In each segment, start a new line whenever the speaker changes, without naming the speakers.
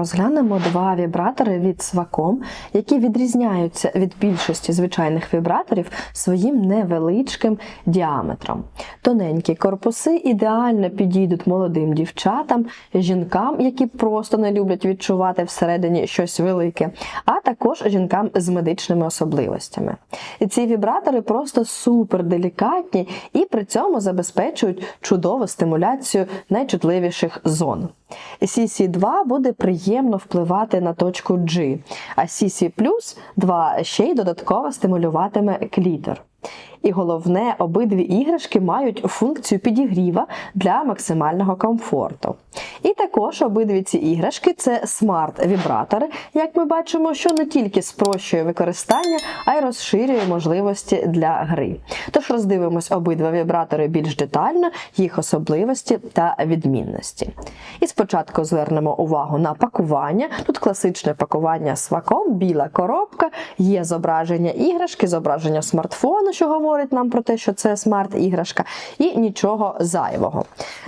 Розглянемо два вібратори від Swacom, які відрізняються від більшості звичайних вібраторів своїм невеличким діаметром. Тоненькі корпуси ідеально підійдуть молодим дівчатам, жінкам, які просто не люблять відчувати всередині щось велике, а також жінкам з медичними особливостями. І ці вібратори просто супер делікатні і при цьому забезпечують чудову стимуляцію найчутливіших зон. CC2 буде приємно впливати на точку G, а CC 2 ще й додатково стимулюватиме клітор. І головне, обидві іграшки мають функцію підігріва для максимального комфорту. І також обидві ці іграшки це смарт-вібратори, як ми бачимо, що не тільки спрощує використання, а й розширює можливості для гри. Тож роздивимось обидва вібратори більш детально, їх особливості та відмінності. І спочатку звернемо увагу на пакування. Тут класичне пакування з ваком, біла коробка, є зображення іграшки, зображення смартфону, що говорить нам про те, що це смарт-іграшка, і нічого зайвого.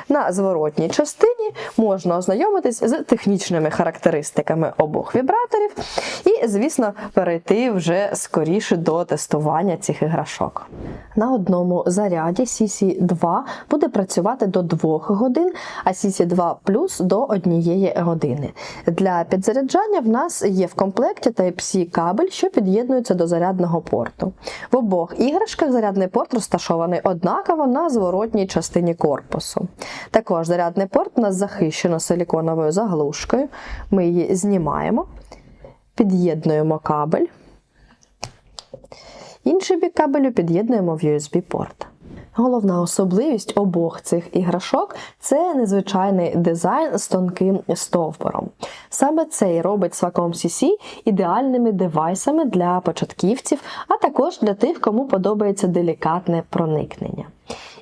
На зворотній частині можна ознайомитись з технічними характеристиками обох вібраторів, і, звісно, перейти вже скоріше до тестування цих іграшок. На одному заряді CC2 буде працювати до 2 годин, а CC2 Plus до 1 години. Для підзаряджання в нас є в комплекті Type-C кабель, що під'єднується до зарядного порту. В обох іграшках зарядний порт розташований однаково на зворотній частині корпусу. Також зарядний порт у нас захищено силіконовою заглушкою. Ми її знімаємо, під'єднуємо кабель. Інший бік кабелю під'єднуємо в USB-порт. Головна особливість обох цих іграшок це незвичайний дизайн з тонким стовбуром. Саме це і робить Swacom CC ідеальними девайсами для початківців, а також для тих, кому подобається делікатне проникнення.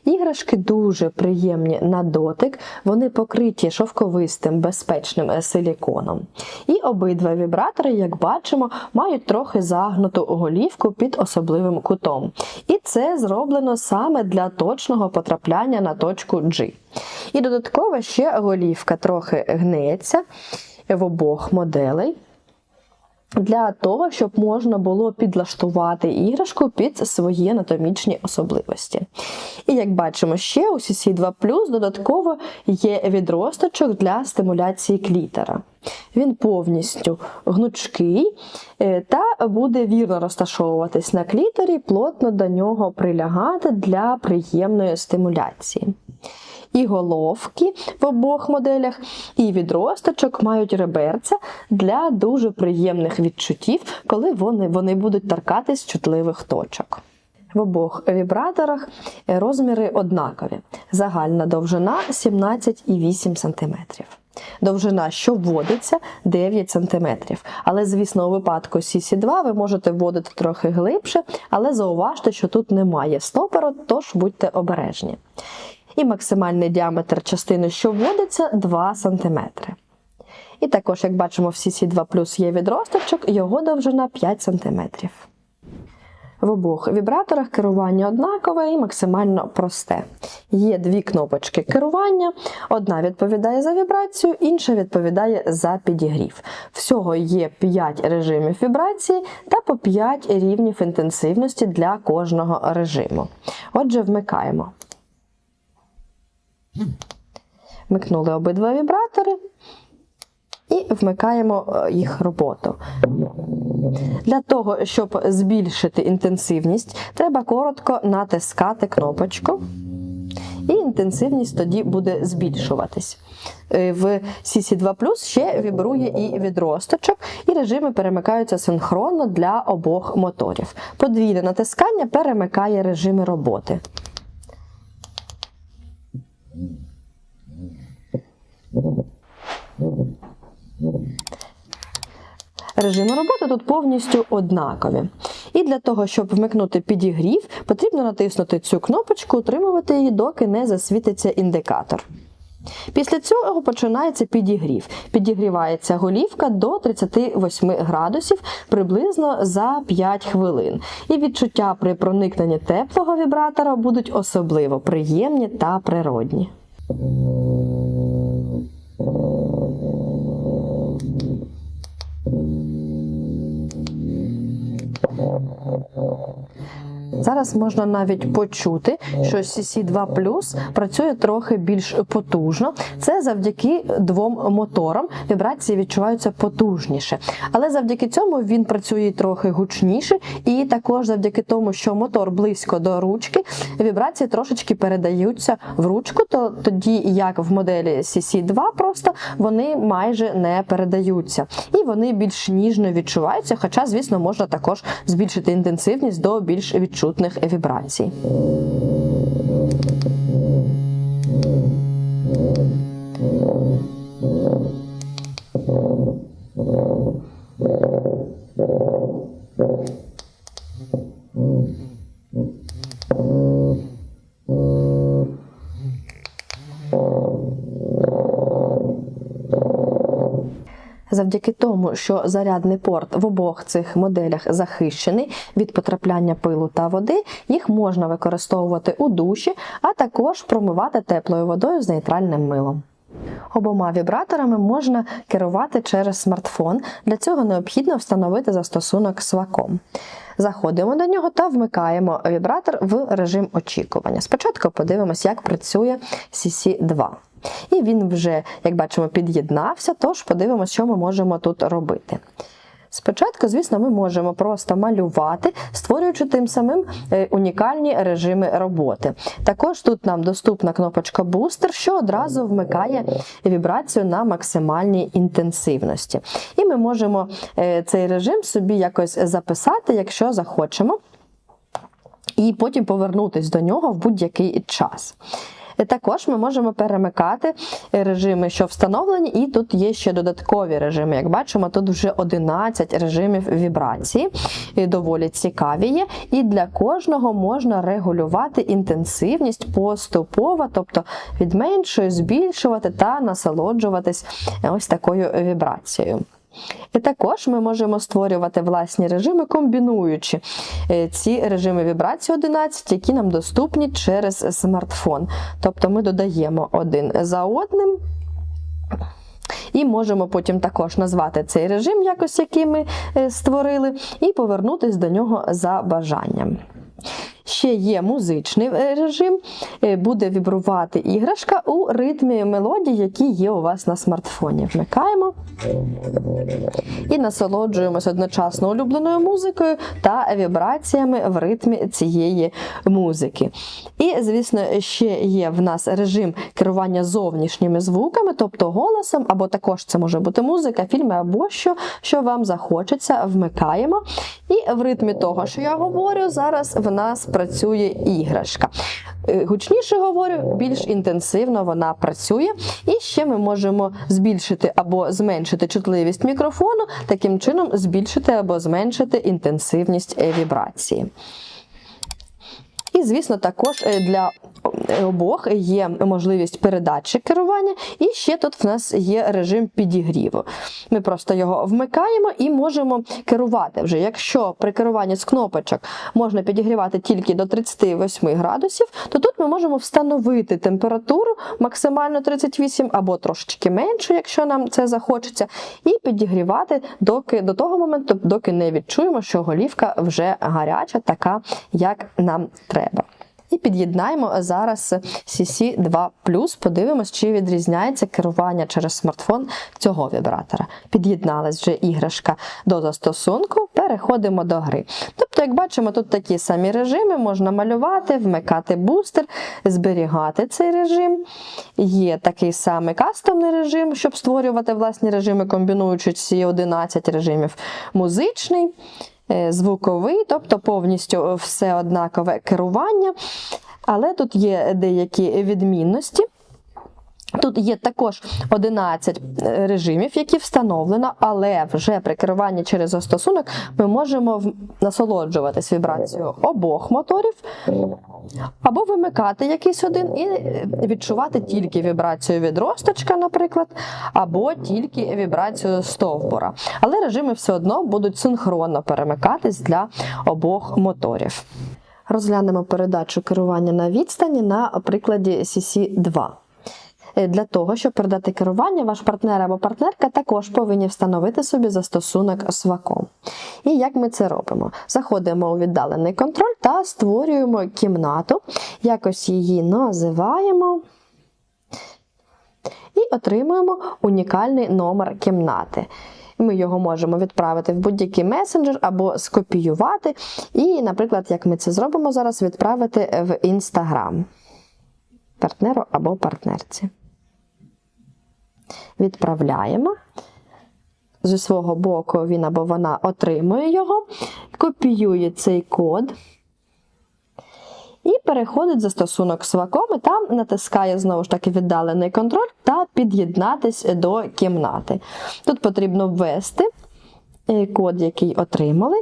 Іграшки дуже приємні на дотик, вони покриті шовковистим безпечним силіконом. І обидва вібратори, як бачимо, мають трохи загнуту голівку під особливим кутом. І це зроблено саме для точного потрапляння на точку G. І додатково ще голівка трохи гнеться в обох моделей для того, щоб можна було підлаштувати іграшку під свої анатомічні особливості. І як бачимо, ще у CC2 Plus додатково є відросточок для стимуляції клітера. Він повністю гнучкий е, та буде вірно розташовуватись на кліторі, плотно до нього прилягати для приємної стимуляції. І головки в обох моделях, і відросточок мають реберця для дуже приємних відчуттів, коли вони, вони будуть торкатись чутливих точок. В обох вібраторах розміри однакові. Загальна довжина 17,8 см. Довжина, що вводиться, 9 см. Але, звісно, у випадку CC2 ви можете вводити трохи глибше, але зауважте, що тут немає стопору, тож будьте обережні. І максимальний діаметр частини, що вводиться, 2 см. І також, як бачимо, в CC2 Plus є відросточок, його довжина 5 см. В обох вібраторах керування однакове і максимально просте. Є дві кнопочки керування, одна відповідає за вібрацію, інша відповідає за підігрів. Всього є 5 режимів вібрації та по 5 рівнів інтенсивності для кожного режиму. Отже, вмикаємо. Вмикнули обидва вібратори і вмикаємо е, їх роботу. Для того, щоб збільшити інтенсивність, треба коротко натискати кнопочку, і інтенсивність тоді буде збільшуватись. Е, В CC2 ще вібрує і відросточок, і режими перемикаються синхронно для обох моторів. Подвійне натискання перемикає режими роботи. Режими роботи тут повністю однакові. І для того, щоб вмикнути підігрів, потрібно натиснути цю кнопочку, утримувати її, доки не засвітиться індикатор. Після цього починається підігрів. Підігрівається голівка до 38 градусів приблизно за 5 хвилин. І відчуття при проникненні теплого вібратора будуть особливо приємні та природні. Зараз можна навіть почути, що CC2 працює трохи більш потужно. Це завдяки двом моторам. Вібрації відчуваються потужніше. Але завдяки цьому він працює трохи гучніше, і також завдяки тому, що мотор близько до ручки, вібрації трошечки передаються в ручку, то тоді як в моделі CC2 просто вони майже не передаються. І вони більш ніжно відчуваються, хоча, звісно, можна також збільшити інтенсивність до більш відчутних вібрацій. Завдяки тому, що зарядний порт в обох цих моделях захищений від потрапляння пилу та води, їх можна використовувати у душі, а також промивати теплою водою з нейтральним милом. Обома вібраторами можна керувати через смартфон. Для цього необхідно встановити застосунок Swacom. Заходимо до нього та вмикаємо вібратор в режим очікування. Спочатку подивимось, як працює CC2. І він вже, як бачимо, під'єднався, тож подивимося, що ми можемо тут робити. Спочатку, звісно, ми можемо просто малювати, створюючи тим самим е, унікальні режими роботи. Також тут нам доступна кнопочка Booster, що одразу вмикає вібрацію на максимальній інтенсивності. І ми можемо е, цей режим собі якось записати, якщо захочемо, і потім повернутися до нього в будь-який час. Також ми можемо перемикати режими, що встановлені, і тут є ще додаткові режими. Як бачимо, тут вже 11 режимів вібрації, і доволі цікаві є. І для кожного можна регулювати інтенсивність поступово, тобто від меншої збільшувати та насолоджуватись ось такою вібрацією. І також ми можемо створювати власні режими, комбінуючи е, ці режими вібрації 11, які нам доступні через смартфон. Тобто ми додаємо один за одним. І можемо потім також назвати цей режим, якось який ми е, створили, і повернутися до нього за бажанням. Ще є музичний е, режим, е, буде вібрувати іграшка у ритмі мелодій, які є у вас на смартфоні. Вмикаємо і насолоджуємось одночасно улюбленою музикою та вібраціями в ритмі цієї музики. І, звісно, ще є в нас режим керування зовнішніми звуками, тобто голосом, або також це може бути музика, фільми, або що, що вам захочеться, вмикаємо. І в ритмі того, що я говорю, зараз в нас працює іграшка. Е, Гучніше говорю, більш інтенсивно вона працює. І ще ми можемо збільшити або зменшити чутливість мікрофону, таким чином збільшити або зменшити інтенсивність е, вібрації. І, звісно, також е, для обох є можливість передачі керування, і ще тут в нас є режим підігріву. Ми просто його вмикаємо і можемо керувати вже. Якщо при керуванні з кнопочок можна підігрівати тільки до 38 градусів, то тут ми можемо встановити температуру максимально 38 або трошечки меншу, якщо нам це захочеться, і підігрівати доки, до того моменту, доки не відчуємо, що голівка вже гаряча, така, як нам треба. І під'єднаємо зараз CC2 подивимось, чи відрізняється керування через смартфон цього вібратора. Під'єдналась вже іграшка до застосунку, переходимо до гри. Тобто, як бачимо, тут такі самі режими, можна малювати, вмикати бустер, зберігати цей режим. Є такий самий кастомний режим, щоб створювати власні режими, комбінуючи ці 11 режимів музичний. Е, звуковий, тобто повністю все однакове керування. Але тут є деякі відмінності. Тут є також 11 режимів, які встановлено, але вже при керуванні через застосунок ми можемо насолоджуватись вібрацією обох моторів, або вимикати якийсь один і відчувати тільки вібрацію від росточка, наприклад, або тільки вібрацію стовбура. Але режими все одно будуть синхронно перемикатись для обох моторів. Розглянемо передачу керування на відстані на прикладі CC2. Е, Для того, щоб передати керування, ваш партнер або партнерка також повинні встановити собі застосунок Swacom. І як ми це робимо? Заходимо у віддалений контроль та створюємо кімнату, якось її називаємо. І отримуємо унікальний номер кімнати. Ми його можемо відправити в будь-який месенджер або скопіювати. І, наприклад, як ми це зробимо зараз, відправити в Instagram партнеру або партнерці. Відправляємо. Зі свого боку він або вона отримує його, копіює цей код. І переходить в застосунок сваком, і там натискає знову ж таки віддалений контроль та під'єднатись до кімнати. Тут потрібно ввести код, який отримали,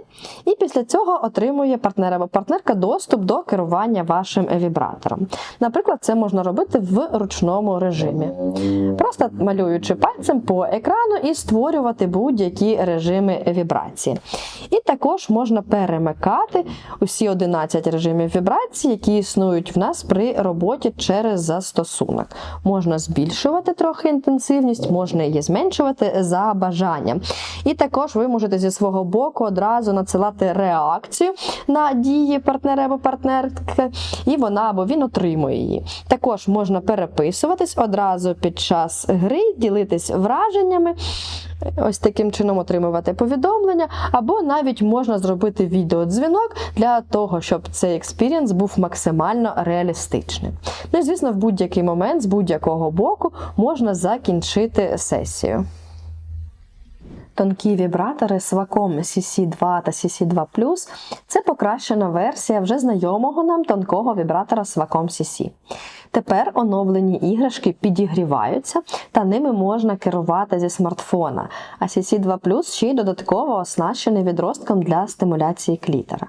і після цього отримує партнер або партнерка доступ до керування вашим вібратором. Наприклад, це можна робити в ручному режимі, просто малюючи пальцем по екрану і створювати будь-які режими вібрації. І також можна перемикати усі 11 режимів вібрації, які існують в нас при роботі через застосунок. Можна збільшувати трохи інтенсивність, можна її зменшувати за бажанням. І також ви можете зі свого боку одразу надсилати реакцію на дії партнера або партнерки, і вона або він отримує її. Також можна переписуватись одразу під час гри, ділитись враженнями. Ось таким чином отримувати повідомлення, або навіть можна зробити відеодзвінок для того, щоб цей експірієнс був максимально реалістичним. Ну і звісно, в будь-який момент з будь-якого боку можна закінчити сесію. Тонкі вібратори з ваком CC2 та CC2 це покращена версія вже знайомого нам тонкого вібратора з ваком CC. Тепер оновлені іграшки підігріваються та ними можна керувати зі смартфона, а CC2 ще й додатково оснащений відростком для стимуляції клітера.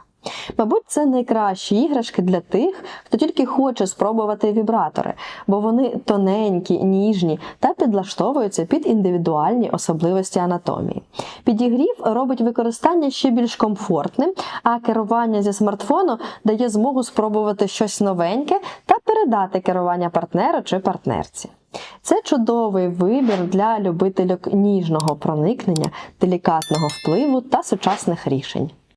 Мабуть, це найкращі іграшки для тих, хто тільки хоче спробувати вібратори, бо вони тоненькі, ніжні та підлаштовуються під індивідуальні особливості анатомії. Підігрів робить використання ще більш комфортним, а керування зі смартфону дає змогу спробувати щось новеньке та передати керування партнеру чи партнерці. Це чудовий вибір для любителів ніжного проникнення, делікатного впливу та сучасних рішень.